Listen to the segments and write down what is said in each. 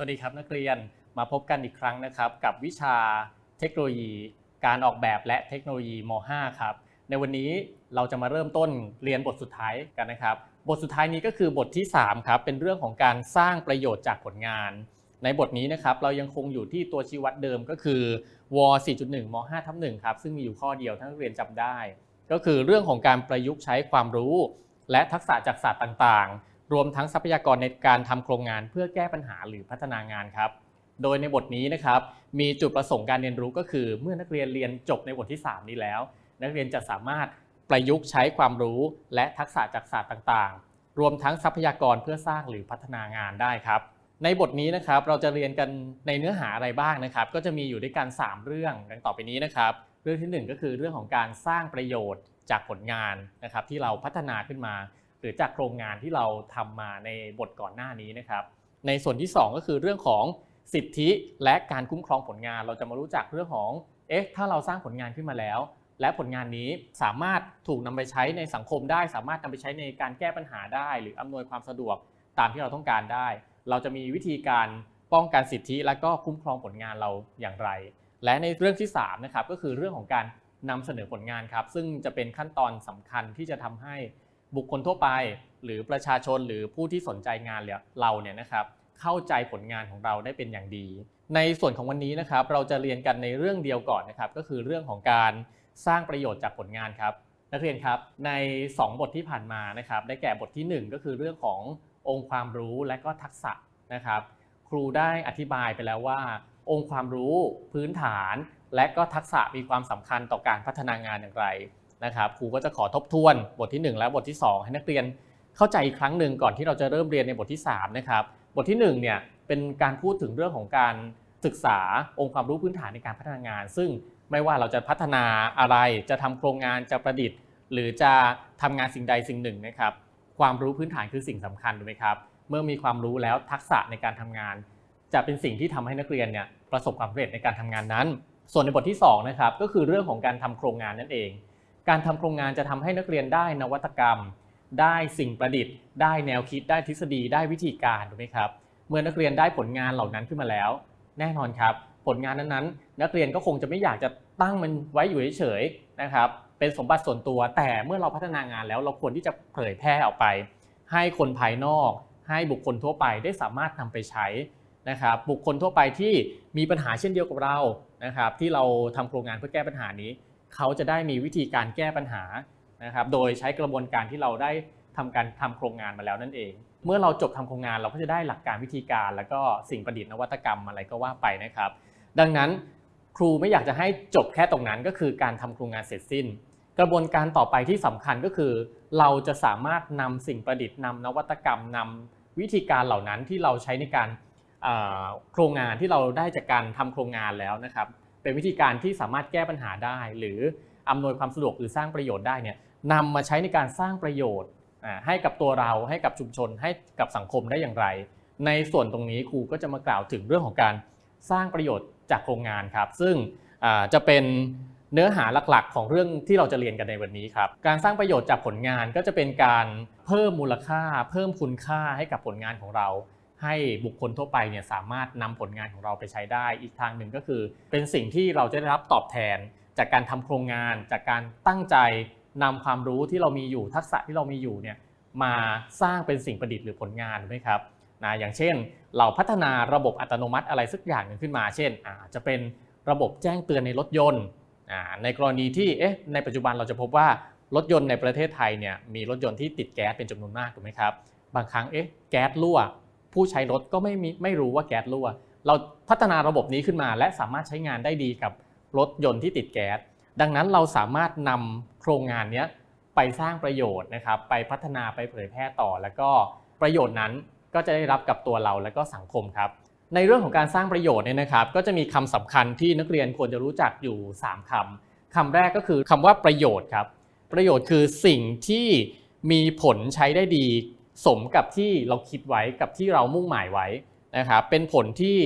สวัสดีครับนักเรียนมาพบกันอีกครั้งนะครับกับวิชาเทคโนโลยี การออกแบบและเทคโนโลยีม .5 ครับในวันนี้เราจะมาเริ่มต้นเรียนบทสุดท้ายกันนะครับ บทสุดท้ายนี้ก็คือบทที่3ครับเป็นเรื่องของการสร้างประโยชน์จากผลงาน ในบทนี้นะครับเรายังคงอยู่ที่ตัวชี้วัดเดิมก็คือว4.1ม5ทับ1ครับซึ่งมีอยู่ข้อเดียวถ้านักเรียนจำได้ ก็คือเรื่องของการประยุกต์ใช้ความรู้ และทักษะจากศาสตร์ต่างๆ รวมทั้งทรัพยากรในการทำโครงงานเพื่อแก้ปัญหาหรือพัฒนางานครับ โดยในบทนี้นะครับมีจุดประสงค์การเรียนรู้ก็คือ เมื่อนักเรียนเรียนจบในบทที่ 3 นี้แล้ว นักเรียนจะสามารถประยุกต์ใช้ความรู้และทักษะจากศาสตร์ต่างๆ รวมทั้งทรัพยากรเพื่อสร้างหรือพัฒนางานได้ครับ ในบทนี้นะครับเราจะเรียนกันในเนื้อหาอะไรบ้างนะครับ ก็จะมีอยู่ด้วยกัน 3 เรื่องดังต่อไปนี้นะครับ เรื่องทีหนึ่1 ก็คือเรื่องของการสร้างประโยชน์จากผลงานนะครับที่เราพัฒนาขึ้นมา หรือจากโครงงานที่เราทำมาในบทก่อนหน้านี้นะครับ ในส่วนที่ 2 ก็คือเรื่องของสิทธิและการคุ้มครองผลงาน เราจะมารู้จักเรื่องของเอ๊ะถ้าเราสร้างผลงานขึ้นมาแล้ว และผลงานนี้สามารถถูกนำไปใช้ในสังคมได้ สามารถนำไปใช้ในการแก้ปัญหาได้ หรืออำนวยความสะดวกตามที่เราต้องการได้ เราจะมีวิธีการป้องกันสิทธิ และก็คุ้มครองผลงานเราอย่างไร และในเรื่องที่3นะครับก็คือเรื่องของการนำเสนอผลงานครับ ซึ่งจะเป็นขั้นตอนสำคัญที่จะทำให้ บุคคลทั่วไป หรือประชาชนหรือผู้ที่สนใจงานเราเนี่ยนะครับเข้าใจผลงานของเราได้เป็นอย่างดี ในส่วนของวันนี้นะครับเราจะเรียนกันในเรื่องเดียวก่อนนะครับก็คือเรื่องของการสร้างประโยชน์จากผลงานครับนักเรียนครับใน 2 บทที่ผ่านมานะครับได้แก่บทที่ 1 ก็คือเรื่องขององค์ความรู้และก็ทักษะนะครับครูได้อธิบายไปแล้วว่า องค์ความรู้พื้นฐาน และก็ทักษะมีความสำคัญต่อการพัฒนางานอย่างไร นะครับครูก็จะขอทบทวนบทที่ 1 และบทที่ 2 ให้นักเรียนเข้าใจอีกครั้งหนึ่งก่อนที่เราจะเริ่มเรียนในบทที่3นะครับบทที่1เนี่ยเป็นการพูดถึงเรื่องของการศึกษาองค์ความรู้พื้นฐานในการพัฒนางาน ซึ่งไม่ว่าเราจะพัฒนาอะไรจะทำโครงงานจะประดิษฐ์ หรือจะทำงานสิ่งใดสิ่งหนึ่งนะครับความรู้พื้นฐานคือสิ่งสำคัญถูกไหมครับเมื่อมีความรู้แล้วทักษะในการทำงาน จะเป็นสิ่งที่ทำให้นักเรียนเนี่ยประสบความสำเร็จในการทำงานนั้น ส่วนในบทที่2นะครับก็คือเรื่องของการทำโครงงานนั่นเอง การทำโครงงานจะทำให้นักเรียนได้นวัตกรรม ได้สิ่งประดิษฐ์ ได้แนวคิด ได้ทฤษฎี ได้วิธีการถูกไหมครับ เมื่อนักเรียนได้ผลงานเหล่านั้นขึ้นมาแล้ว แน่นอนครับ ผลงานนั้นๆ นักเรียนก็คงจะไม่อยากจะตั้งมันไว้อยู่เฉยๆนะครับ เป็นสมบัติส่วนตัว แต่เมื่อเราพัฒนางานแล้วเราควรที่จะเผยแพร่ออกไป ให้คนภายนอก ให้บุคคลทั่วไปได้สามารถนำไปใช้นะครับ บุคคลทั่วไปที่มีปัญหาเช่นเดียวกับเรา นะครับ ที่เราทำโครงงานเพื่อแก้ปัญหานี้ เขาจะได้มีวิธีการแก้ปัญหานะครับ โดยใช้กระบวนการที่เราได้ทำการทำโครงงานมาแล้วนั่นเอง เมื่อเราจบทำโครงงานเราก็จะได้หลักการวิธีการ แล้วก็สิ่งประดิษฐ์นวัตกรรมอะไรก็ว่าไปนะครับ ดังนั้นครูไม่อยากจะให้จบแค่ตรงนั้นก็คือการทำโครงงานเสร็จสิ้น กระบวนการต่อไปที่สำคัญก็คือ เราจะสามารถนำสิ่งประดิษฐ์นำนวัตกรรมนำวิธีการเหล่านั้นที่เราใช้ในการโครงงานที่เราได้จากการทำโครงงานแล้วนะครับ เป็นวิธีการที่สามารถแก้ปัญหาได้ หรืออำนวยความสะดวกหรือสร้างประโยชน์ได้เนี่ยนำมาใช้ในการสร้างประโยชน์ให้กับตัวเราให้กับชุมชนให้กับสังคมได้อย่างไร ในส่วนตรงนี้ครูก็จะมากล่าวถึงเรื่องของการสร้างประโยชน์จากโครงงานครับ ซึ่งจะเป็นเนื้อหาหลักๆ ของเรื่องที่เราจะเรียนกันในวันนี้ครับ การสร้างประโยชน์จากผลงานก็จะเป็นการเพิ่มมูลค่า เพิ่มคุณค่าให้กับผลงานของเรา ให้บุคคลทั่วไปเนี่ยสามารถนำผลงานของเราไปใช้ได้ อีกทางหนึ่งก็คือ เป็นสิ่งที่เราจะได้รับตอบแทน จากการทำโครงงาน จากการตั้งใจนำความรู้ที่เรามีอยู่ทักษะที่เรามีอยู่เนี่ยมาสร้างเป็นสิ่งประดิษฐ์หรือผลงานถูกไหมครับนะอย่างเช่น เราพัฒนาระบบอัตโนมัติอะไรสักอย่างหนึ่งขึ้นมา เช่นอาจจะเป็นระบบแจ้งเตือนในรถยนต์ในกรณีที่เอ๊ะในปัจจุบันเราจะพบว่ารถยนต์ในประเทศไทยเนี่ยมีรถยนต์ที่ติดแก๊สเป็นจำนวนมากถูกไหมครับบางครั้งเอ๊ะแก๊สรั่ว ผู้ใช้รถก็ไม่มีไม่รู้ว่าแก๊สรั่ว เราพัฒนาระบบนี้ขึ้นมา และสามารถใช้งานได้ดีกับรถยนต์ที่ติดแก๊สดังนั้นเราสามารถนำโครงงานนี้ไปสร้างประโยชน์นะครับ ไปพัฒนาไปเผยแพร่ต่อ แล้วก็ประโยชน์นั้นก็จะได้รับกับตัวเราและก็สังคมครับ ในเรื่องของการสร้างประโยชน์เนี่ยนะครับ ก็จะมีคำสำคัญที่นักเรียนควรจะรู้จักอยู่ 3คำคำแรกก็คือคำว่าประโยชน์ครับ ประโยชน์คือสิ่งที่มีผลใช้ได้ดี สมกับที่เราคิดไว้กับที่เรามุ่งหมายไว้นะครับเป็นผลที่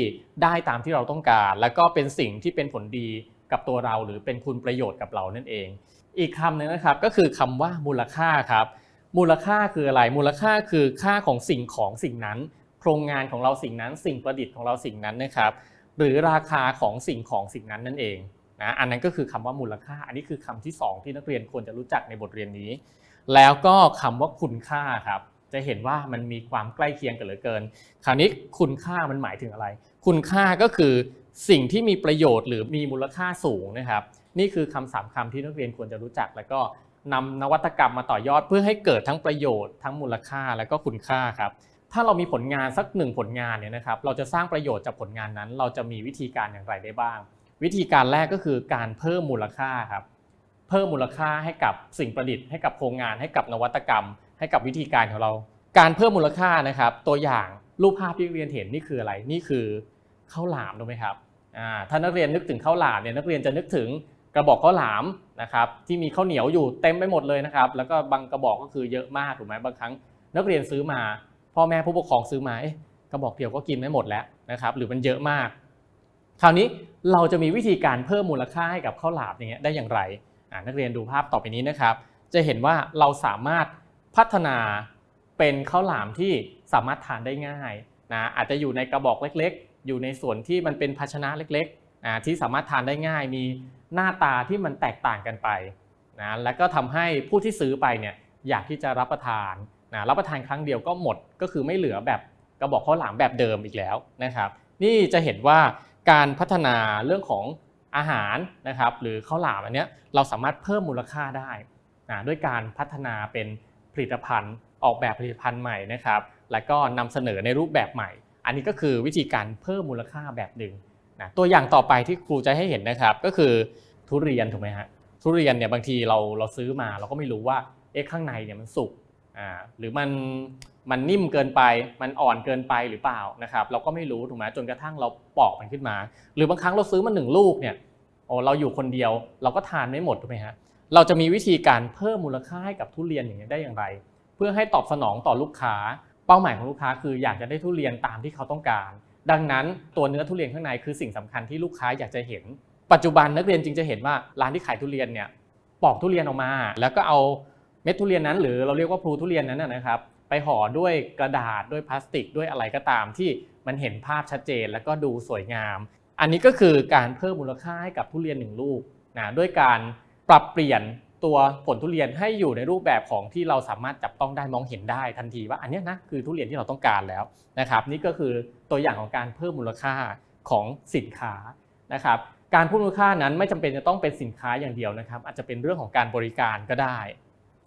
ได้ตามที่เราต้องการ แล้วก็เป็นสิ่งที่เป็นผลดีกับตัวเราหรือเป็นคุณประโยชน์กับเรานั่นเอง อีกคำหนึ่งนะครับก็คือคำว่ามูลค่าครับมูลค่าคืออะไรมูลค่าคือค่าของสิ่งของสิ่งนั้น โครงงานของเราสิ่งนั้น สิ่งประดิษฐ์ของเราสิ่งนั้นนะครับ หรือราคาของสิ่งของสิ่งนั้นนั่นเองนะอันนั้นก็คือคำว่ามูลค่า อันนี้คือคำที่ 2 ที่นักเรียนควรจะรู้จักในบทเรียนนี้ แล้วก็คำว่าคุณค่าครับ จะเห็นว่ามันมีความใกล้เคียงกันเหลือเกิน คราวนี้คุณค่ามันหมายถึงอะไร คุณค่าก็คือสิ่งที่มีประโยชน์หรือมีมูลค่าสูงนะครับ นี่คือคำสามคำที่นักเรียนควรจะรู้จัก แล้วก็นำนวัตกรรมมาต่อยอดเพื่อให้เกิดทั้งประโยชน์ทั้งมูลค่าและก็คุณค่าครับ ถ้าเรามีผลงานสักหนึ่งผลงานเนี่ยนะครับ เราจะสร้างประโยชน์จากผลงานนั้น เราจะมีวิธีการอย่างไรได้บ้าง วิธีการแรกก็คือการเพิ่มมูลค่าครับ เพิ่มมูลค่าให้กับสิ่งประดิษฐ์ให้กับโครงงานให้กับนวัตกรรม ให้กับวิธีการของเรา การเพิ่มมูลค่านะครับ ตัวอย่างรูปภาพที่เรียนเห็นนี่คืออะไร นี่คือข้าวหลามถูกไหมครับถ้านักเรียนนึกถึงข้าวหลามเนี่ยนักเรียนจะนึกถึงกระบอกข้าวหลามนะครับที่มีข้าวเหนียวอยู่เต็มไปหมดเลยนะครับ แล้วก็บางกระบอกก็คือเยอะมากถูกไหมบางครั้ง นักเรียนซื้อมา พ่อแม่ผู้ปกครองซื้อมาอกระบอกเดียวก็กินไม่หมดแล้วนะครับ หรือมันเยอะมาก คราวนี้เราจะมีวิธีการเพิ่มมูลค่าให้กับข้าวหลามอย่างเงี้ยได้อย่างไรนักเรียนดูภาพต่อไปนี้นะครับ จะเห็นว่าเราสามารถ พัฒนาเป็นข้าวหลามที่สามารถทานได้ง่ายนะอาจจะอยู่ในกระบอกเล็กๆ อยู่ในส่วนที่มันเป็นภาชนะเล็กๆอ่าที่สามารถทานได้ง่าย มีหน้าตาที่มันแตกต่างกันไปนะแล้วก็ทำให้ผู้ที่ซื้อไปเนี่ยอยากที่จะรับประทานนะรับประทานครั้งเดียวก็หมดก็คือไม่เหลือแบบกระบอกข้าวหลามแบบเดิมอีกแล้วนะครับ นี่จะเห็นว่าการพัฒนาเรื่องของอาหารนะครับ หรือข้าวหลามอันเนี้ยเราสามารถเพิ่มมูลค่าได้นะด้วยการพัฒนาเป็น ผลิตภัณฑ์ ออกแบบผลิตภัณฑ์ใหม่นะครับ แล้วก็นำเสนอในรูปแบบใหม่ อันนี้ก็คือวิธีการเพิ่มมูลค่าแบบหนึ่งนะตัวอย่างต่อไปที่ครูจะให้เห็นนะครับ ก็คือทุเรียนถูกไหมฮะทุเรียนเนี่ยบางทีเราเราซื้อมาเราก็ไม่รู้ว่าเอ๊ะข้างในเนี่ยมันสุกอ่าหรือมันมันนิ่มเกินไป มันอ่อนเกินไปหรือเปล่านะครับ เราก็ไม่รู้ถูกไหมจนกระทั่งเราปอกมันขึ้นมา หรือบางครั้งเราซื้อมาหนึ่งลูกเนี่ยโอ้เราอยู่คนเดียวเราก็ทานไม่หมดถูกไหมฮะ เราจะมีวิธีการเพิ่มมูลค่าให้กับทุเรียนอย่างนี้ได้อย่างไร เพื่อให้ตอบสนองต่อลูกค้า เป้าหมายของลูกค้าคืออยากจะได้ทุเรียนตามที่เขาต้องการ ดังนั้นตัวเนื้อทุเรียนข้างในคือสิ่งสำคัญที่ลูกค้าอยากจะเห็น ปัจจุบันนักเรียนจึงจะเห็นว่าร้านที่ขายทุเรียนเนี่ยปอกทุเรียนออกมา แล้วก็เอาเม็ดทุเรียนนั้น หรือเราเรียกว่าพลูทุเรียนนั้นนะนะครับไปห่อด้วยกระดาษด้วยพลาสติกด้วยอะไรก็ตามที่มันเห็นภาพชัดเจนแล้วก็ดูสวยงาม อันนี้ก็คือการเพิ่มมูลค่าให้กับทุเรียนหนึ่งลูกนะด้วยการ ปรับเปลี่ยนตัวผลทุเรียนให้อยู่ในรูปแบบของที่เราสามารถจับต้องได้มองเห็นได้ทันทีว่าอันนี้นะคือทุเรียนที่เราต้องการแล้วนะครับ นี่ก็คือตัวอย่างของการเพิ่มมูลค่าของสินค้านะครับการเพิ่มมูลค่านั้นไม่จำเป็นจะต้องเป็นสินค้าอย่างเดียวนะครับ อาจจะเป็นเรื่องของการบริการก็ได้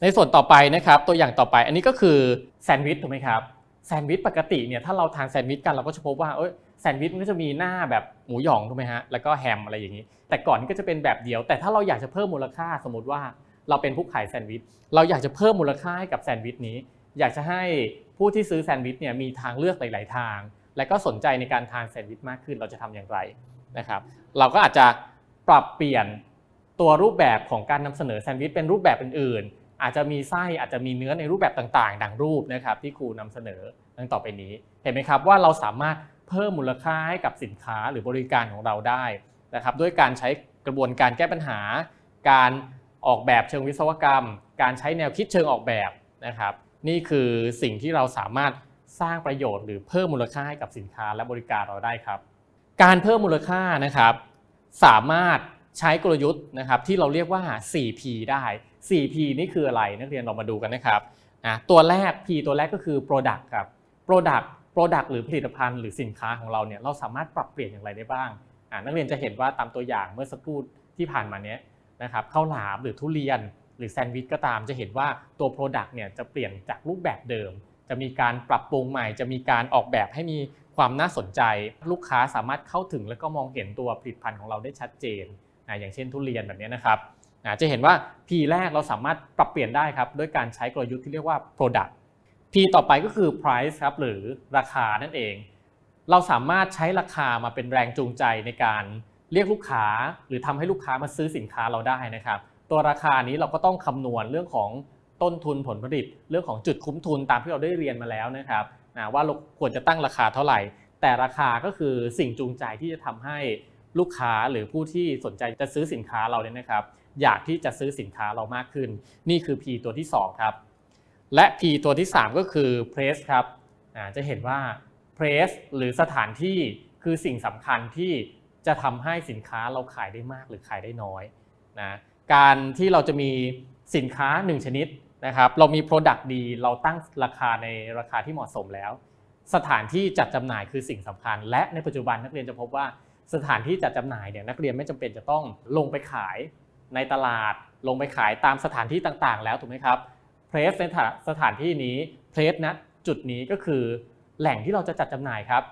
ในส่วนต่อไปนะครับตัวอย่างต่อไปอันนี้ก็คือแซนด์วิชถูกไหมครับแซนด์วิชปกติเนี่ยถ้าเราทานแซนด์วิชกันเราก็จะพบว่าเอ้ย แซนด์วิชมันก็จะมีหน้าแบบหมูหยองถูกไหมฮะแล้วก็แฮมอะไรอย่างนี้ แต่ก่อนก็จะเป็นแบบเดียว แต่ถ้าเราอยากจะเพิ่มมูลค่าสมมติว่าเราเป็นผู้ขายแซนด์วิชเราอยากจะเพิ่มมูลค่าให้กับแซนด์วิชนี้ อยากจะให้ผู้ที่ซื้อแซนด์วิชเนี่ยมีทางเลือกหลาย ๆ ทาง และก็สนใจในการทานแซนด์วิชมากขึ้นเราจะทำอย่างไรนะครับ เราก็อาจจะปรับเปลี่ยนตัวรูปแบบของการนำเสนอแซนด์วิชเป็นรูปแบบอื่น ๆ อาจจะมีไส้อาจจะมีเนื้อในรูปแบบต่าง ๆ ดังรูปนะครับที่ครูนำเสนอดังต่อไปนี้ เห็นไหมครับว่าเราสามารถ เพิ่มมูลค่าให้กับสินค้าหรือบริการของเราได้นะครับ ด้วยการใช้กระบวนการแก้ปัญหา การออกแบบเชิงวิศวกรรม การใช้แนวคิดเชิงออกแบบนะครับ นี่คือสิ่งที่เราสามารถสร้างประโยชน์หรือเพิ่มมูลค่าให้กับสินค้าและบริการเราได้ครับ การเพิ่มมูลค่านะครับ สามารถใช้กลยุทธ์นะครับที่เราเรียกว่า 4P ได้ 4P นี่คืออะไรนักเรียนเรามาดูกันนะครับนะตัวแรก P ตัวแรกก็คือ Product ครับ Product Product หรือผลิตภัณฑ์หรือสินค้าของเราเนี่ยเราสามารถปรับเปลี่ยนอย่างไรได้บ้างนักเรียนจะเห็นว่าตามตัวอย่างเมื่อสักครู่ที่ผ่านมาเนี้ยนะครับข้าวหลามหรือทุเรียน หรือแซนด์วิชก็ตามจะเห็นว่าตัว Product เนี่ยจะเปลี่ยนจากรูปแบบเดิม จะมีการปรับปรุงใหม่ จะมีการออกแบบให้มีความน่าสนใจ ลูกค้าสามารถเข้าถึงแล้วก็มองเห็นตัวผลิตภัณฑ์ของเราได้ชัดเจนนะอย่างเช่นทุเรียนแบบนี้นะครับนะจะเห็นว่า P แรกเราสามารถปรับเปลี่ยนได้ครับด้วยการใช้กลยุทธ์ที่เรียกว่า Product P ต่อไปก็คือ Price ครับหรือราคานั่นเอง เราสามารถใช้ราคามาเป็นแรงจูงใจในการเรียกลูกค้า หรือทำให้ลูกค้ามาซื้อสินค้าเราได้นะครับ ตัวราคานี้เราก็ต้องคำนวณเรื่องของต้นทุนผลผลิต เรื่องของจุดคุ้มทุนตามที่เราได้เรียนมาแล้วนะครับว่าเราควรจะตั้งราคาเท่าไหร่ แต่ราคาก็คือสิ่งจูงใจที่จะทำให้ลูกค้าหรือผู้ที่สนใจจะซื้อสินค้าเราเนี่ยนะครับ อยากที่จะซื้อสินค้าเรามากขึ้น นี่คือ P ตัวที่ 2 ครับ และ P ตัวที่ 3 ก็คือ Press ครับจะเห็นว่า place หรือสถานที่คือสิ่งสำคัญที่จะทำให้สินค้าเราขายได้มากหรือขายได้น้อยนะการที่เราจะมีสินค้า 1 ชนิดนะครับเรามี Product ดีเราตั้งราคาในราคาที่เหมาะสมแล้ว สถานที่จัดจำหน่ายคือสิ่งสำคัญ และในปัจจุบันนักเรียนจะพบว่าสถานที่จัดจำหน่ายเนี่ยนักเรียนไม่จำเป็นจะต้องลงไปขายในตลาดลงไปขายตามสถานที่ต่างๆ แล้วถูกไหมครับ เพลสในสถานที่นี้เพลสนะจุดนี้ก็คือแหล่งที่เราจะจัดจำหน่ายครับ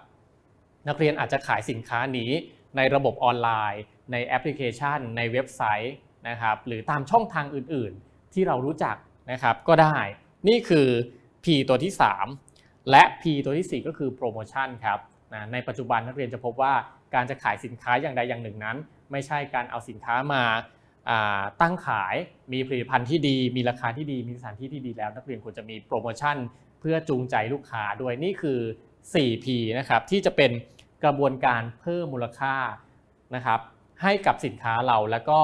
นักเรียนอาจจะขายสินค้านี้ในระบบออนไลน์ ในแอปพลิเคชัน ในเว็บไซต์นะครับหรือตามช่องทางอื่นๆ ที่เรารู้จักนะครับก็ได้ นี่คือ P ตัวที่ 3 และ P ตัวทีสี่4 ก็คือโปรโมชั่นครับนะในปัจจุบันนักเรียนจะพบว่าการจะขายสินค้าอย่างใดอย่างหนึ่งนั้น ไม่ใช่การเอาสินค้ามา ตั้งขายมีผลิตภัณฑ์ที่ดี มีราคาที่ดี มีสถานที่ที่ดีแล้ว นักเรียนควรจะมีโปรโมชั่น เพื่อจูงใจลูกค้าด้วยนี่คือ 4P นะครับที่จะเป็นกระบวนการเพิ่มมูลค่านะครับให้กับสินค้าเราแล้วก็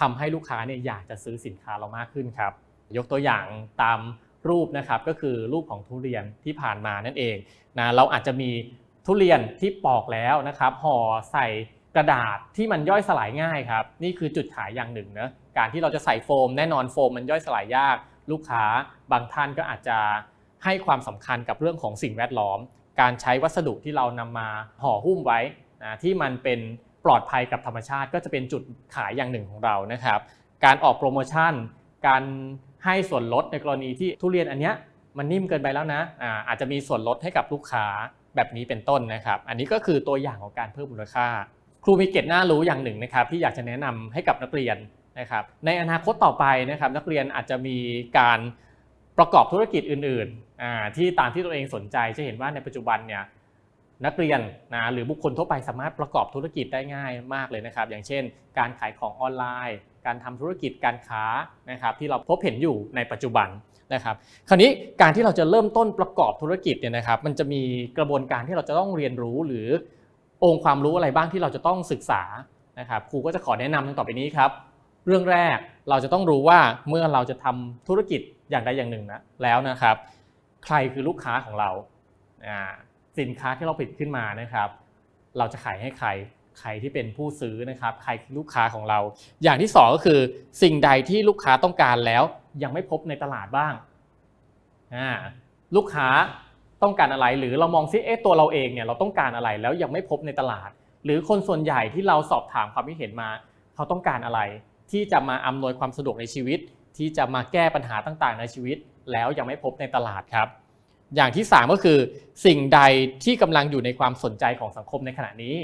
ทำให้ลูกค้าเนี่ยอยากจะซื้อสินค้าเรามากขึ้นครับ ยกตัวอย่างตามรูปนะครับก็คือรูปของทุเรียนที่ผ่านมานั่นเองนะเราอาจจะมีทุเรียนที่ปอกแล้วนะครับห่อใส่ กระดาษที่มันย่อยสลายง่ายครับ นี่คือจุดขายอย่างหนึ่งนะการที่เราจะใส่โฟมแน่นอนโฟมมันย่อยสลายยาก ลูกค้าบางท่านก็อาจจะให้ความสำคัญกับเรื่องของสิ่งแวดล้อม การใช้วัสดุที่เรานำมาห่อหุ้มไว้นะที่มันเป็นปลอดภัยกับธรรมชาติ ก็จะเป็นจุดขายอย่างหนึ่งของเรานะครับ การออกโปรโมชั่น การให้ส่วนลดในกรณีที่ทุเรียนอันเนี้ยมันนิ่มเกินไปแล้วนะอาอาจจะมีส่วนลดให้กับลูกค้าแบบนี้เป็นต้นนะครับ อันนี้ก็คือตัวอย่างของการเพิ่มมูลค่า ครูมีเกตน่ารู้อย่างหนึ่งนะครับที่อยากจะแนะนำให้กับนักเรียนนะครับในอนาคตต่อไปนะครับนักเรียนอาจจะมีการประกอบธุรกิจอื่นๆที่ตามที่ตัวเองสนใจจะเห็นว่าในปัจจุบันเนี่ยนักเรียนนะหรือบุคคลทั่วไปสามารถประกอบธุรกิจได้ง่ายมากเลยนะครับ อย่างเช่น การขายของออนไลน์ การทำธุรกิจการค้านะครับที่เราพบเห็นอยู่ในปัจจุบันนะครับ คราวนี้การที่เราจะเริ่มต้นประกอบธุรกิจเนี่ยนะครับ มันจะมีกระบวนการที่เราจะต้องเรียนรู้หรือ องค์ความรู้อะไรบ้างที่เราจะต้องศึกษานะครับครูก็จะขอแนะนำต่อไปนี้ครับ เรื่องแรกเราจะต้องรู้ว่าเมื่อเราจะทำธุรกิจอย่างใดอย่างหนึ่งนะแล้วนะครับ ใครคือลูกค้าของเราสินค้าที่เราผลิตขึ้นมานะครับ เราจะขายให้ใครใครที่เป็นผู้ซื้อนะครับ ใครคือลูกค้าของเรา อย่างที่ 2 ก็คือ สิ่งใดที่ลูกค้าต้องการแล้วยังไม่พบในตลาดบ้างลูกค้า ต้องการอะไร หรือเรามองซิเอ๊ะตัวเราเองเนี่ยเราต้องการอะไรแล้วยังไม่พบในตลาด หรือคนส่วนใหญ่ที่เราสอบถามความคิดเห็นมา เขาต้องการอะไร ที่จะมาอำนวยความสะดวกในชีวิต ที่จะมาแก้ปัญหาต่างๆ ในชีวิต แล้วยังไม่พบในตลาดครับ อย่างที่ 3 ก็คือสิ่งใดที่กำลังอยู่ในความสนใจของสังคมในขณะนี้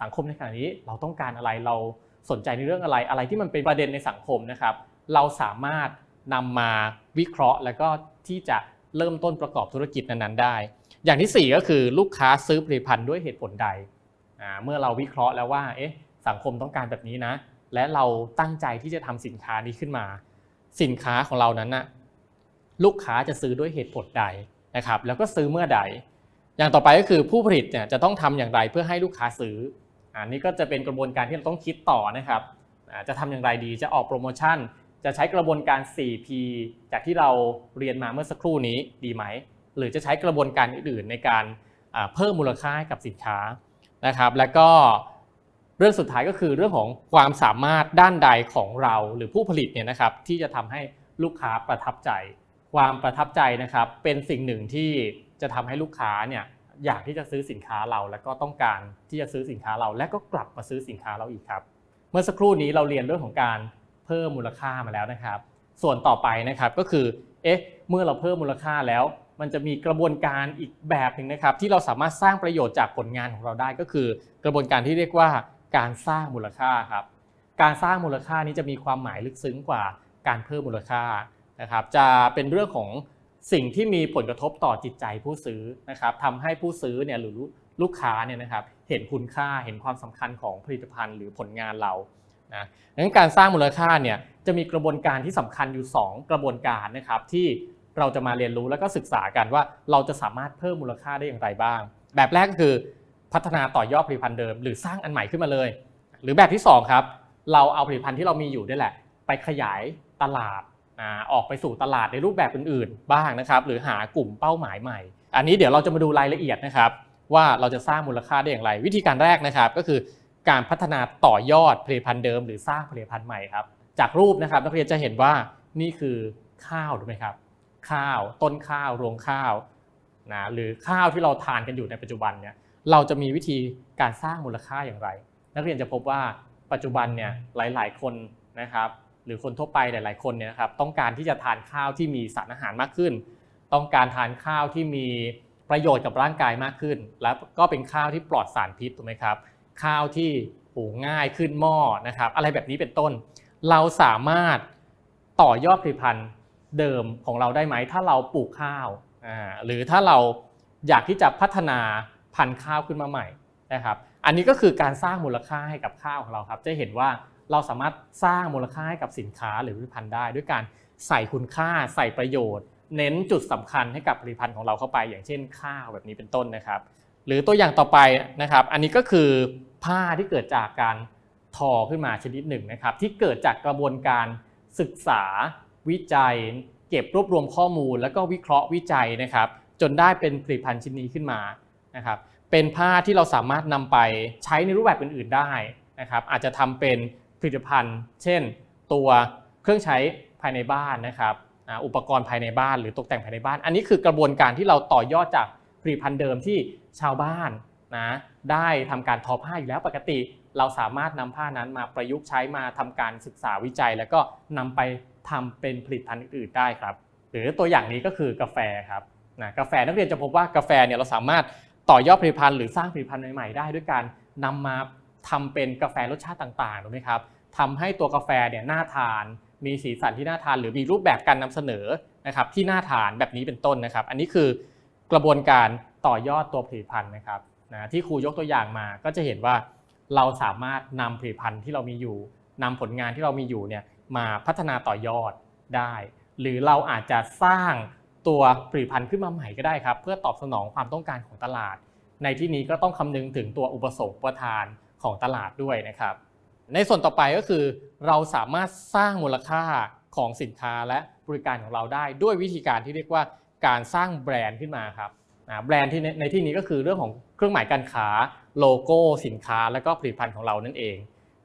สังคมในขณะนี้เราต้องการอะไรเราสนใจในเรื่องอะไรอะไรที่มันเป็นประเด็นในสังคมนะครับ เราสามารถนำมาวิเคราะห์แล้วก็ที่จะ เริ่มต้นประกอบธุรกิจนั้นๆได้ อย่างที่ 4 ก็คือลูกค้าซื้อผลิตภัณฑ์ด้วยเหตุผลใด เมื่อเราวิเคราะห์แล้วว่าเอ๊ะสังคมต้องการแบบนี้นะ และเราตั้งใจที่จะทำสินค้านี้ขึ้นมา สินค้าของเรานั้นนะลูกค้าจะซื้อด้วยเหตุผลใดนะครับแล้วก็ซื้อเมื่อใด อย่างต่อไปก็คือผู้ผลิตเนี่ยจะต้องทำอย่างไรเพื่อให้ลูกค้าซื้ออันนี้ก็จะเป็นกระบวนการที่เราต้องคิดต่อนะครับจะทำอย่างไรดีจะออกโปรโมชั่น จะใช้กระบวนการ 4P จากที่เราเรียนมาเมื่อสักครู่นี้ดีไหม หรือจะใช้กระบวนการอื่นๆในการเพิ่มมูลค่าให้กับสินค้านะครับ แล้วก็เรื่องสุดท้ายก็คือเรื่องของความสามารถด้านใดของเราหรือผู้ผลิตเนี่ยนะครับที่จะทำให้ลูกค้าประทับใจ ความประทับใจนะครับเป็นสิ่งหนึ่งที่จะทำให้ลูกค้าเนี่ยอยากที่จะซื้อสินค้าเราและก็ต้องการที่จะซื้อสินค้าเรา และก็กลับมาซื้อสินค้าเราอีกครับ เมื่อสักครู่นี้เราเรียนเรื่องของการ พิ่มมูลค่ามาแล้วนะครับ ส่วนต่อไปนะครับก็คือเอ๊ะเมื่อเราเพิ่มมูลค่าแล้ว มันจะมีกระบวนการอีกแบบหนึ่งนะครับ ที่เราสามารถสร้างประโยชน์จากผลงานของเราได้ก็คือ กระบวนการที่เรียกว่าการสร้างมูลค่าครับ การสร้างมูลค่านี้จะมีความหมายลึกซึ้งกว่าการเพิ่มมูลค่านะครับ จะเป็นเรื่องของสิ่งที่มีผลกระทบต่อจิตใจผู้ซื้อนะครับทำให้ผู้ซื้อเนี่ยหรือลูกค้าเนี่ยนะครับ เห็นคุณค่าเห็นความสำคัญของผลิตภัณฑ์หรือผลงานเรา นะดังนั้นการสร้างมูลค่าเนี่ยจะมีกระบวนการที่สำคัญอยู่ 2 กระบวนการนะครับที่เราจะมาเรียนรู้แล้วก็ศึกษากันว่าเราจะสามารถเพิ่มมูลค่าได้อย่างไรบ้าง แบบแรกก็คือพัฒนาต่อยอดผลิตภัณฑ์เดิม หรือสร้างอันใหม่ขึ้นมาเลย หรือแบบที่2ครับเราเอาผลิตภัณฑ์ที่เรามีอยู่ได้แหละ ไปขยายตลาดออกไปสู่ตลาดในรูปแบบอื่นๆ บ้างนะครับหรือหากลุ่มเป้าหมายใหม่ อันนี้เดี๋ยวเราจะมาดูรายละเอียดนะครับว่าเราจะสร้างมูลค่าได้อย่างไร วิธีการแรกนะครับก็คือ การพัฒนาต่อยอดผลิตภัณฑ์เดิม หรือสร้างผลิตภัณฑ์ใหม่ครับ จากรูปนะครับนักเรียนจะเห็นว่านี่คือข้าวถูกไหมครับ ข้าวต้นข้าวรวงข้าวนะหรือข้าวที่เราทานกันอยู่ในปัจจุบันเนี่ยเราจะมีวิธีการสร้างมูลค่าอย่างไร นักเรียนจะพบว่าปัจจุบันเนี่ยหลาย ๆ คนนะครับ หรือคนทั่วไปหลาย ๆ คนเนี่ยนะครับต้องการที่จะทานข้าวที่มีสารอาหารมากขึ้น ต้องการทานข้าวที่มีประโยชน์กับร่างกายมากขึ้น และก็เป็นข้าวที่ปลอดสารพิษถูกไหมครับ ข้าวที่หุงง่ายขึ้นหม้อนะครับอะไรแบบนี้เป็นต้น เราสามารถต่อยอดผลิตภัณฑ์เดิมของเราได้ไหม ถ้าเราปลูกข้าวหรือถ้าเราอยากที่จะพัฒนาพันธุ์ข้าวขึ้นมาใหม่นะครับอันนี้ก็คือการสร้างมูลค่าให้กับข้าวของเราครับจะเห็นว่าเราสามารถสร้างมูลค่าให้กับสินค้าหรือผลิตภัณฑ์ได้ ด้วยการใส่คุณค่าใส่ประโยชน์ เน้นจุดสำคัญให้กับผลิตภัณฑ์ของเราเข้าไป อย่างเช่นข้าวแบบนี้เป็นต้นนะครับ หรือตัวอย่างต่อไปนะครับ อันนี้ก็คือ ผ้าที่เกิดจากการทอขึ้นมาชนิดหนึ่งนะครับ ที่เกิดจากกระบวนการศึกษาวิจัย เก็บรวบรวมข้อมูล แล้วก็วิเคราะห์วิจัยนะครับ จนได้เป็นผลิตภัณฑ์ชิ้นนี้ขึ้นมานะครับเป็นผ้าที่เราสามารถนำไปใช้ในรูปแบบอื่น ๆได้นะครับอาจจะทำเป็นผลิตภัณฑ์ เช่น ตัวเครื่องใช้ภายในบ้านนะครับอุปกรณ์ภายในบ้านหรือตกแต่งภายในบ้าน อันนี้คือกระบวนการที่เราต่อยอดจากผลิตภัณฑ์เดิมที่ชาวบ้าน นะได้ทำการทอผ้าอยู่แล้วปกติ เราสามารถนำผ้านั้นมาประยุกต์ใช้มาทำการศึกษาวิจัย แล้วก็นำไปทำเป็นผลิตภัณฑ์อื่นๆได้ครับ หรือตัวอย่างนี้ก็คือกาแฟครับนะกาแฟนักเรียนจะพบว่ากาแฟเนี่ยเราสามารถต่อยอดผลิตภัณฑ์หรือสร้างผลิตภัณฑ์ใหม่ๆได้ ด้วยการนำมาทำเป็นกาแฟรสชาติต่างๆถูกไหมครับทำให้ตัวกาแฟเนี่ยน่าทาน มีสีสันที่น่าทาน หรือมีรูปแบบการนำเสนอนะครับที่น่าทานแบบนี้เป็นต้นนะครับ อันนี้คือกระบวนการต่อยอดตัวผลิตภัณฑ์นะครับ นะที่ครูยกตัวอย่างมาก็จะเห็นว่าเราสามารถนำผลิตภัณฑ์ที่เรามีอยู่นำผลงานที่เรามีอยู่เนี่ยมาพัฒนาต่อยอดได้ หรือเราอาจจะสร้างตัวผลิตภัณฑ์ขึ้นมาใหม่ก็ได้ครับ เพื่อตอบสนองความต้องการของตลาด ในที่นี้ก็ต้องคำนึงถึงตัวอุปสงค์อุปทานของตลาดด้วยนะครับ ในส่วนต่อไปก็คือ เราสามารถสร้างมูลค่าของสินค้าและบริการของเราได้ด้วยวิธีการที่เรียกว่าการสร้างแบรนด์ขึ้นมาครับแบรนด์ที่ในที่นี้ก็คือเรื่องของ เครื่องหมายการค้าโลโก้สินค้า และก็ผลิตภัณฑ์ของเรานั่นเอง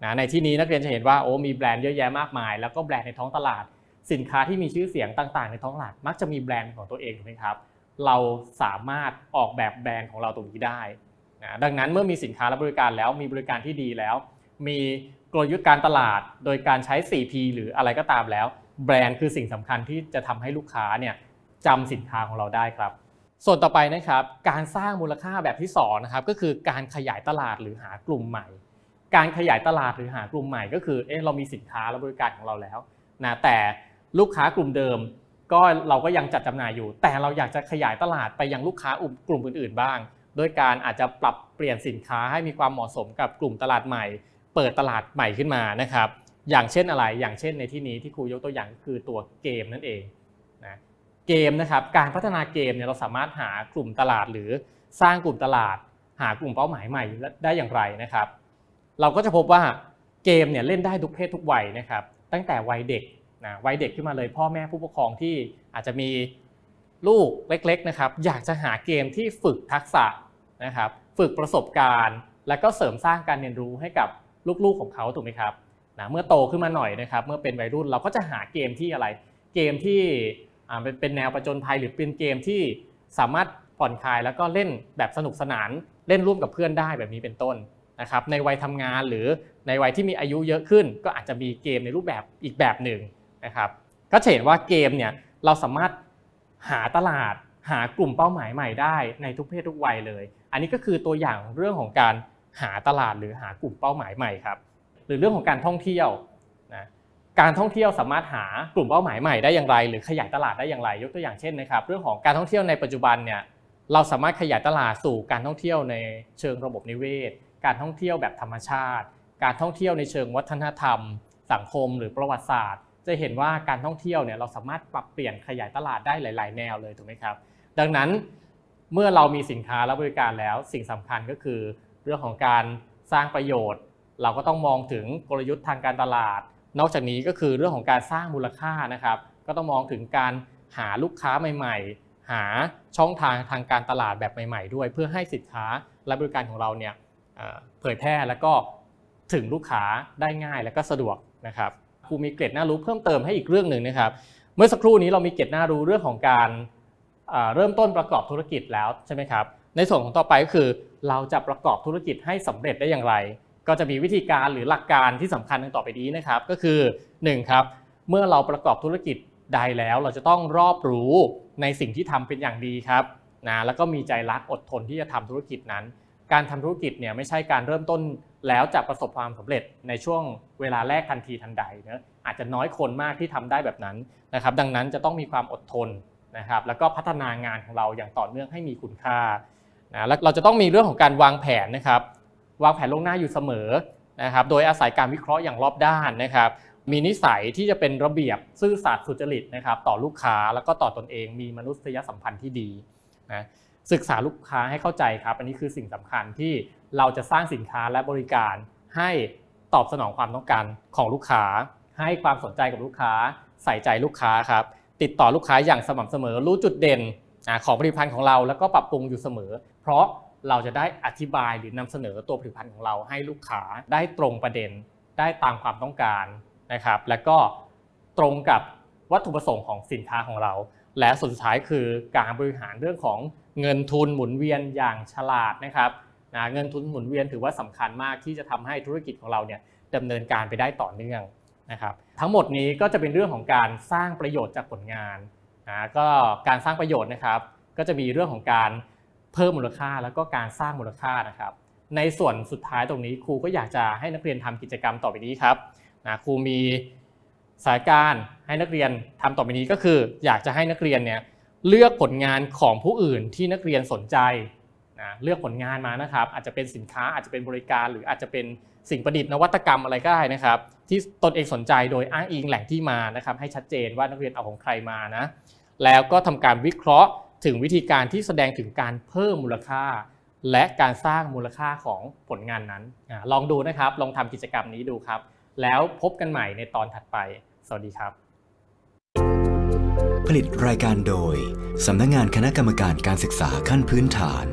นะในที่นี้นักเรียนจะเห็นว่าโอ้มีแบรนด์เยอะแยะมากมาย แล้วก็แบรนด์ในท้องตลาด สินค้าที่มีชื่อเสียงต่างๆ ในท้องตลาด มักจะมีแบรนด์ของตัวเองถูกไหมครับ เราสามารถออกแบบแบรนด์ของเราตรงนี้ได้นะดังนั้นเมื่อมีสินค้าและบริการแล้วมีบริการที่ดีแล้ว มีกลยุทธ์การตลาดโดยการใช้ 4P หรืออะไรก็ตามแล้ว แบรนด์คือสิ่งสำคัญที่จะทำให้ลูกค้าเนี่ยจำสินค้าของเราได้ครับ ส่วนต่อไปนะครับการสร้างมูลค่าแบบที่2นะครับก็คือการขยายตลาดหรือหากลุ่มใหม่ การขยายตลาดหรือหากลุ่มใหม่ ก็คือเอ๊ะเรามีสินค้าและบริการของเราแล้วนะแต่ลูกค้ากลุ่มเดิม ก็เราก็ยังจัดจำหน่ายอยู่ แต่เราอยากจะขยายตลาดไปยังลูกค้ากลุ่มอื่น ๆ บ้างโดยการอาจจะปรับเปลี่ยนสินค้าให้มีความเหมาะสมกับกลุ่มตลาดใหม่ เปิดตลาดใหม่ขึ้นมานะครับอย่างเช่นอะไรอย่างเช่นในที่นี้ที่ครูยกตัวอย่างคือตัวเกมนั่นเองนะ เกมนะครับ การพัฒนาเกมเนี่ยเราสามารถหากลุ่มตลาดหรือสร้างกลุ่มตลาด หากลุ่มเป้าหมายใหม่ได้อย่างไรนะครับ เราก็จะพบว่าเกมเนี่ยเล่นได้ทุกเพศทุกวัยนะครับ ตั้งแต่วัยเด็กนะวัยเด็กขึ้นมาเลยพ่อแม่ผู้ปกครองที่อาจจะมีลูกเล็กๆนะครับ อยากจะหาเกมที่ฝึกทักษะนะครับ ฝึกประสบการณ์ และก็เสริมสร้างการเรียนรู้ให้กับลูกๆของเขาถูกไหมครับนะเมื่อโตขึ้นมาหน่อยนะครับ เมื่อเป็นวัยรุ่นเราก็จะหาเกมที่อะไร เกมที่ เป็นเป็นแนวประจนภัยหรือเป็นเกมที่สามารถผ่อนคลายแล้วก็เล่นแบบสนุกสนานเล่นร่วมกับเพื่อนได้แบบนี้เป็นต้นนะครับในวัยทำงานหรือในวัยที่มีอายุเยอะขึ้น ก็อาจจะมีเกมในรูปแบบอีกแบบหนึ่งนะครับก็เห็นว่าเกมเนี่ยเราสามารถหาตลาดหากลุ่มเป้าหมายใหม่ได้ในทุกเพศทุกวัยเลย อันนี้ก็คือตัวอย่างเรื่องของการหาตลาดหรือหากลุ่มเป้าหมายใหม่ครับหรือเรื่องของการท่องเที่ยว การท่องเที่ยวสามารถหากลุ่มเป้าหมายใหม่ได้อย่างไร หรือขยายตลาดได้อย่างไร ยกตัวอย่างเช่นนะครับ เรื่องของการท่องเที่ยวในปัจจุบันเนี่ยเราสามารถขยายตลาดสู่การท่องเที่ยวในเชิงระบบนิเวศ การท่องเที่ยวแบบธรรมชาติ การท่องเที่ยวในเชิงวัฒนธรรม สังคมหรือประวัติศาสตร์ จะเห็นว่าการท่องเที่ยวเนี่ยเราสามารถปรับเปลี่ยนขยายตลาดได้หลาย ๆ แนวเลยถูกไหมครับ ดังนั้นเมื่อเรามีสินค้าและบริการแล้วสิ่งสำคัญก็คือ เรื่องของการสร้างประโยชน์ เราก็ต้องมองถึงกลยุทธ์ทางการตลาด นอกจากนี้ก็คือเรื่องของการสร้างมูลค่านะครับ ก็ต้องมองถึงการหาลูกค้าใหม่ ๆ หาช่องทางทางการตลาดแบบใหม่ ๆ ด้วย เพื่อให้สินค้าและบริการของเราเนี่ยเผยแพร่แล้วก็ถึงลูกค้าได้ง่ายและก็สะดวกนะครับครูมีเกร็ดน่ารู้เพิ่มเติมให้อีกเรื่องหนึ่งนะครับ เมื่อสักครู่นี้เรามีเกร็ดน่ารู้เรื่องของการเอ่อเริ่มต้นประกอบธุรกิจแล้วใช่ไหมครับ ในส่วนของต่อไปก็คือ เราจะประกอบธุรกิจให้สำเร็จได้อย่างไร ก็จะมีวิธีการหรือหลักการที่สำคัญดังต่อไปนี้นะครับ ก็คือ1ครับเมื่อเราประกอบธุรกิจใดแล้ว เราจะต้องรอบรู้ในสิ่งที่ทำเป็นอย่างดีครับนะแล้วก็มีใจรักอดทนที่จะทำธุรกิจนั้น การทำธุรกิจเนี่ยไม่ใช่การเริ่มต้นแล้วจะประสบความสำเร็จในช่วงเวลาแรกทันทีทันใดนะอาจจะน้อยคนมากที่ทำได้แบบนั้นนะครับ ดังนั้นจะต้องมีความอดทนนะครับ แล้วก็พัฒนางานของเราอย่างต่อเนื่องให้มีคุณค่านะแล้วเราจะต้องมีเรื่องของการวางแผนนะครับ วางแผนล่วงหน้าอยู่เสมอนะครับ โดยอาศัยการวิเคราะห์อย่างรอบด้านนะครับ มีนิสัยที่จะเป็นระเบียบซื่อสัตย์สุจริตนะครับ ต่อลูกค้าแล้วก็ต่อตนเอง มีมนุษยสัมพันธ์ที่ดีนะศึกษาลูกค้าให้เข้าใจครับ อันนี้คือสิ่งสำคัญที่เราจะสร้างสินค้าและบริการให้ตอบสนองความต้องการของลูกค้า ให้ความสนใจกับลูกค้า ใส่ใจลูกค้าครับ ติดต่อลูกค้าอย่างสม่ำเสมอ รู้จุดเด่นของผลิตภัณฑ์ของเราแล้วก็ปรับปรุงอยู่เสมอ เพราะ เราจะได้อธิบายหรือนำเสนอตัวผลิตภัณฑ์ของเราให้ลูกค้าได้ตรงประเด็นได้ตามความต้องการนะครับ และก็ตรงกับวัตถุประสงค์ของสินค้าของเรา และสุดท้ายคือการบริหารเรื่องของเงินทุนหมุนเวียนอย่างฉลาดนะครับนะเงินทุนหมุนเวียนถือว่าสำคัญมากที่จะทำให้ธุรกิจของเราเนี่ยดำเนินการไปได้ต่อเนื่องนะครับ ทั้งหมดนี้ก็จะเป็นเรื่องของการสร้างประโยชน์จากผลงานนะก็การสร้างประโยชน์นะครับ ก็จะมีเรื่องของการ เพิ่มมูลค่าแล้วก็การสร้างมูลค่านะครับ ในส่วนสุดท้ายตรงนี้ครูก็อยากจะให้นักเรียนทำกิจกรรมต่อไปนี้ครับนะครูมีสายการให้นักเรียนทำต่อไปนี้ก็คือ อยากจะให้นักเรียนเนี่ยเลือกผลงานของผู้อื่นที่นักเรียนสนใจนะเลือกผลงานมานะครับ อาจจะเป็นสินค้าอาจจะเป็นบริการหรืออาจจะเป็นสิ่งประดิษฐ์นวัตกรรมอะไรก็ได้นะครับ ที่ตนเองสนใจโดยอ้างอิงแหล่งที่มานะครับ ให้ชัดเจนว่านักเรียนเอาของใครมานะแล้วก็ทำการวิเคราะห์ ถึงวิธีการที่แสดงถึงการเพิ่มมูลค่า และการสร้างมูลค่าของผลงานนั้นอลองดูนะครับ ลองทำกิจกรรมนี้ดูครับ แล้วพบกันใหม่ในตอนถัดไป สวัสดีครับ ผลิตรายการโดยสำนักงานคณะกรรมการการศึกษาขั้นพื้นฐาน